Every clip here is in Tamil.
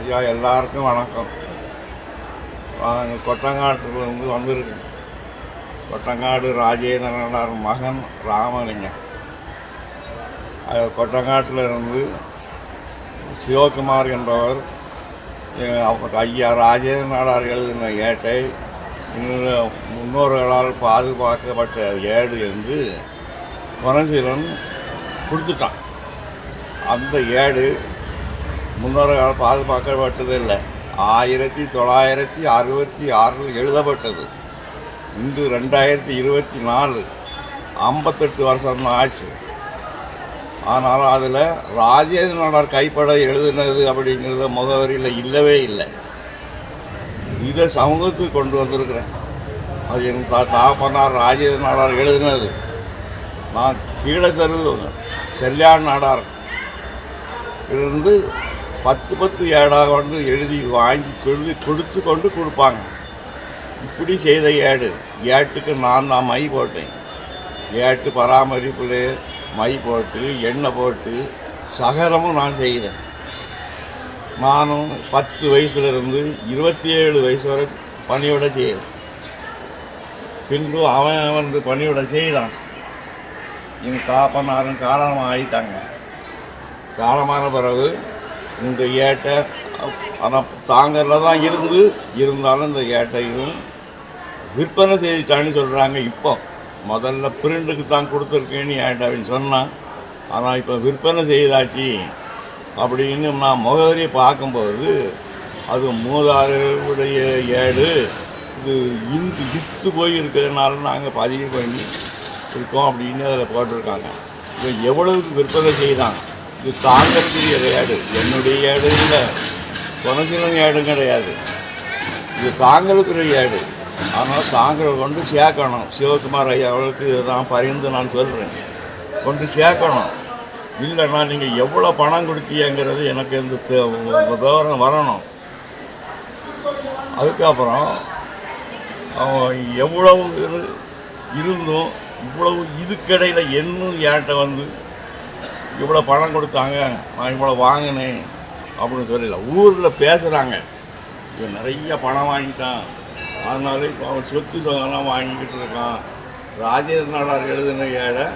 ஐயா எல்லாருக்கும் வணக்கம். நாங்கள் கொட்டங்காட்டிலிருந்து வந்திருக்கோம் கொட்டங்காடு ராஜேந்திரனார் மகன் ராமலிங்கம். அது கொட்டங்காட்டில் இருந்து சிவகுமார் என்பவர் எ- ஐயா ராஜேந்திரனார் எழுதின ஏட்டை இன்னும் முன்னோர்களால் பாதுகாக்கப்பட்ட ஏடு என்று குணசீலன் கொடுத்துட்டான். அந்த ஏடு முன்னோர்கள் பாதுகாக்கப்பட்டது இல்லை. ஆயிரத்தி தொள்ளாயிரத்தி அறுபத்தி ஆறில் எழுதப்பட்டது. இன்று ரெண்டாயிரத்தி இருபத்தி நாலு ஐம்பத்தெட்டு வருஷம் ஆச்சு. ஆனாலும் அதில் ராஜேந்திரனார் கைப்பட எழுதினது அப்படிங்கிறத முகவரியில் இல்லவே இல்லை. இதை சமூகத்துக்கு கொண்டு வந்திருக்கிறேன். அது என் தா தாப்பனார் ராஜேந்திரனார் எழுதினது. நான் கீழே தருது செல்லியான் நாடார் இருந்து பத்து பத்து ஏடாக கொண்டு எழுதி வாங்கி கொழுதி கொடுத்து கொண்டு கொடுப்பாங்க. இப்படி செய்த ஏடு. ஏட்டுக்கு நான் தான் மை போட்டேன். ஏட்டு பராமரிப்பில் மை போட்டு எண்ணெய் போட்டு சகலமும் நான் செய்தேன். நானும் பத்து வயசுலேருந்து இருபத்தி ஏழு வயசு வரை பணியோட செய்தேன். பின்பு அவன் வந்து பணியோட செய்தான். எங்கள் தாப்பனாரும் காரணமாக ஆகிட்டாங்க காலமான பிறகு இந்த ஏட்டை ஆனால் தாங்கரில் தான் இருந்து இருந்தாலும் இந்த ஏட்டையும் விற்பனை செய்துட்டான்னு சொல்கிறாங்க இப்போ. முதல்ல பிரிண்டுக்கு தான் கொடுத்துருக்கேன்னு ஏட்டாவின்னு சொன்னான். ஆனால் இப்போ விற்பனை செய்தாச்சு அப்படின்னு நான் முகவரியை பார்க்கும்போது அது மூதாருடைய ஏடு இது இந்து வித்து போய் இருக்கிறதுனால நாங்கள் பதிவு பண்ணி இருக்கோம் அப்படின்னு அதில் போட்டிருக்காங்க. இப்போ எவ்வளவுக்கு விற்பனை செய்தான்? இது காங்கிரஸுடைய ஏடு என்னுடைய ஏடு இல்லை. குணசீலம் ஏடும் கிடையாது. இது தாங்களுக்குரிய ஏடு ஆனால் தாங்களை கொண்டு சேர்க்கணும். சிவகுமார் ஐயா இதுதான் பரிந்து நான் சொல்கிறேன் கொண்டு சேர்க்கணும். இல்லைன்னா நீங்கள் எவ்வளோ பணம் கொடுத்தீங்கிறது எனக்கு இந்த விவரம் வரணும். அதுக்கப்புறம் அவன் எவ்வளவு இருந்தும் இவ்வளவு இதுக்கிடையில் என்னும் ஏட்டை வந்து இவ்வளோ பணம் கொடுத்தாங்க நான் இவ்வளோ வாங்கினேன் அப்படின்னு சொல்லல. ஊரில் பேசுகிறாங்க இவன் நிறைய பணம் வாங்கிட்டான். அதனால இப்போ அவன் சொத்து சொதெல்லாம் வாங்கிக்கிட்டு இருக்கான். ராஜேந்திர நாடார் எழுதின ஏடை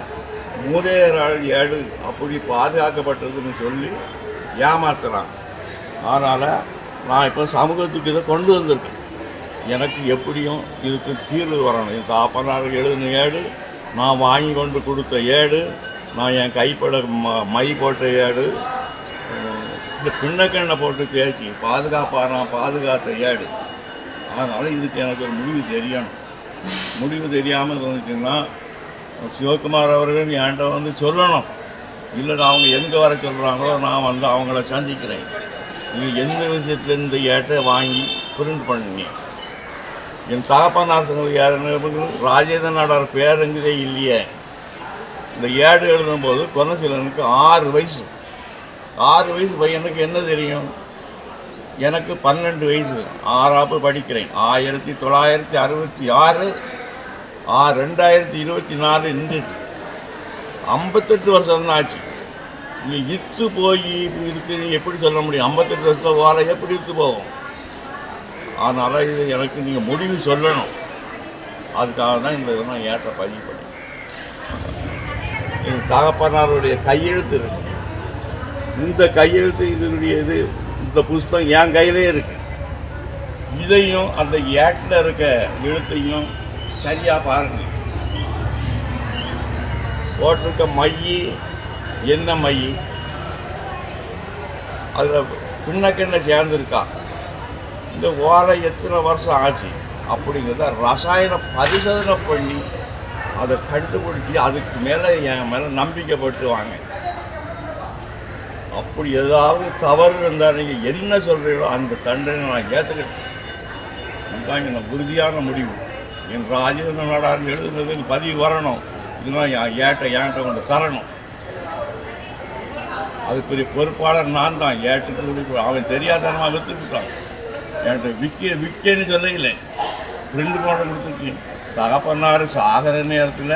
மூதேயரால் ஏடு அப்படி பாதுகாக்கப்பட்டதுன்னு சொல்லி ஏமாத்துறான். அதனால் நான் இப்போ சமூகத்துக்கு இதை கொண்டு வந்திருக்கேன். எனக்கு எப்படியும் இதுக்கு தீர்வு வரணும். என் தாப்பனாருக்கு எழுதின ஏடு நான் வாங்கி கொண்டு கொடுத்த ஏடு நான் என் கைப்பட ம மை போட்ட ஏடு. இந்த பின்னக்கண்ணை போட்டு பேசி பாதுகாப்பாக நான் பாதுகாத்த ஏடு. அதனால் இதுக்கு எனக்கு ஒரு முடிவு தெரியணும். முடிவு தெரியாமல் இருந்துச்சுன்னா சிவகுமார் அவர்கள் என்கிட்ட வந்து சொல்லணும். இல்லை அவங்க எங்கே வர சொல்கிறாங்களோ நான் வந்து அவங்கள சந்திக்கிறேன். நீங்கள் எந்த விஷயத்துல ஏட்டை வாங்கி பிரிண்ட் பண்ணீங்க என் தாப்பா சொன்னது யாருன்னு ராஜேந்திர நாடார் பேருங்கதே இல்லையே. இந்த ஏடு எழுதும்போது கொன்னசீலனுக்கு ஆறு வயசு. ஆறு வயசு பையனுக்கு என்ன தெரியும்? எனக்கு பன்னெண்டு வயசு. ஆறாப்பு படிக்கிறேன். ஆயிரத்தி தொள்ளாயிரத்தி அறுபத்தி ஆறு ஆ ரெண்டாயிரத்தி இருபத்தி நாலு இன்று ஐம்பத்தெட்டு வருஷம் தான் ஆச்சு. நீ இத்து போய் இருக்குன்னு எப்படி சொல்ல முடியும்? ஐம்பத்தெட்டு வருஷத்தில் வாழை எப்படி இத்து போகும்? அதனால் இது எனக்கு நீங்கள் முடிவு சொல்லணும். அதுக்காக தான் இந்த இதை நான் ஏற்ற பதிவு பண்ணி என் தகப்பனாருடைய கையெழுத்து இருக்கு. இந்த கையெழுத்து இதனுடைய இது இந்த புஸ்தகம் என் கையிலே இருக்கு. இதையும் அந்த ஏட்டில் இருக்க எழுத்தையும் சரியாக பாருங்க. போட்டிருக்க மையி என்ன மையி? அதில் பின்னக்கெண்ண சேர்ந்துருக்கா? இந்த ஓலை எத்தனை வருஷம் ஆச்சு? அப்படிங்கிறத ரசாயன பரிசோதனை பண்ணி அதை கண்டுபிடிச்சி அதுக்கு மேலே என் மேலே நம்பிக்கைப்பட்டு வாங்க. அப்படி ஏதாவது தவறு இருந்தால் நீங்கள் என்ன சொல்கிறீங்களோ அந்த தண்டனை நான் ஏற்றுக்கிட்டேன் இதுதான் எனக்கு உறுதியான முடிவு. என் ராஜேந்திர நாடார் எழுதுனது பதிவு வரணும். இதெல்லாம் என் ஏட்டை ஏன்ட்ட கொண்டு தரணும். அதுக்குரிய பொறுப்பாளர் நான் தான். ஏட்டுக்கு கொடுக்க அவன் தெரியாதனமாக விற்றுக்கிட்டான் என்கிட்ட விற்க விற்கன்னு சொல்லல ரெண்டு போட கொடுத்துருக்கேன். தகப்பனார் சாகிற நேரத்தில்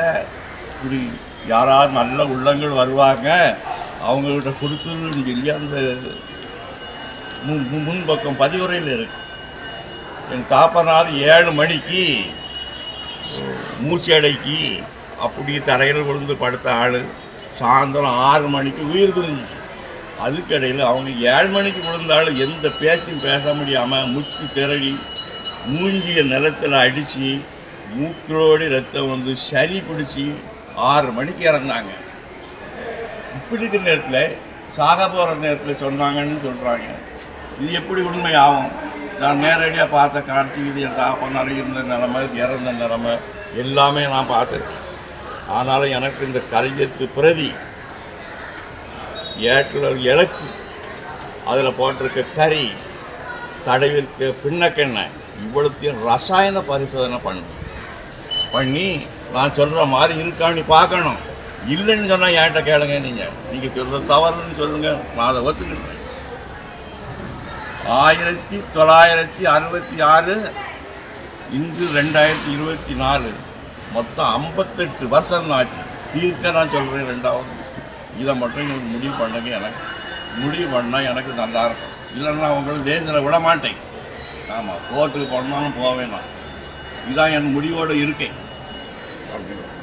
இப்படி யாராவது நல்ல உள்ளங்கள் வருவாங்க அவங்கக்கிட்ட கொடுத்துருன்னு சொல்லி அந்த முன் முன்பக்கம் பதிவுரையில் இருக்கு. என் தாப்பனார் ஏழு மணிக்கு மூச்சு அடக்கி அப்படி தரையில் விழுந்து படுத்த ஆள். சாயந்தரம் ஆறு மணிக்கு உயிர் பிரிஞ்சிச்சு. அதுக்கிடையில் அவங்க ஏழு மணிக்கு விழுந்த எந்த பேச்சும் பேச முடியாமல் முச்சு திரடி மூஞ்சிய நிலத்தில் அடித்து மூக்கிலோடி ரத்தம் வந்து சளி பிடிச்சி ஆறு மணிக்கு இறந்தாங்க. இப்படி இருக்கிற நேரத்தில் சாக போகிற நேரத்தில் சொன்னாங்கன்னு சொல்கிறாங்க இது எப்படி உண்மை ஆகும் நான் நேரடியாக பார்த்த காட்சி இது என் தாப்பனார் இருந்த நிலமை இறந்த நிலமை எல்லாமே நான் பார்த்துருக்கேன் ஆனாலும் எனக்கு இந்த கரையத்து பிரதி ஏட்டில் இலக்கு அதில் போட்டிருக்க கறி தடவிற்கு பின்னக்கெண்ணெய் இவ்வளோத்தையும் ரசாயன பரிசோதனை பண்ணு. பண்ணி நான் சொல்கிற மாதிரி இருக்கான்னு பார்க்கணும். இல்லைன்னு சொன்னால் என்கிட்ட கேளுங்க நீங்கள் நீங்கள் சொல்கிறது தவறுன்னு சொல்லுங்கள் நான் அதை ஒத்துக்கிட்டேன் ஆயிரத்தி தொள்ளாயிரத்தி அறுபத்தி ஆறு இன்று ரெண்டாயிரத்தி இருபத்தி நாலு. மொத்தம் ஐம்பத்தெட்டு வருஷம் ஆச்சு. தீர்க்க நான் சொல்கிறேன் ரெண்டாவது. இதை மட்டும் எங்களுக்கு முடிவு பண்ணுங்க எனக்கு. முடிவு பண்ணால் எனக்கு நல்லா இருக்கும். இல்லைன்னா உங்களுக்கு தேர்தலை விட மாட்டேன். ஆமாம் கோர்ட்டுக்கு போனாலும் போவேன் நான். இதான் என் முடிவோடு இருக்கேன். அப்படின்னு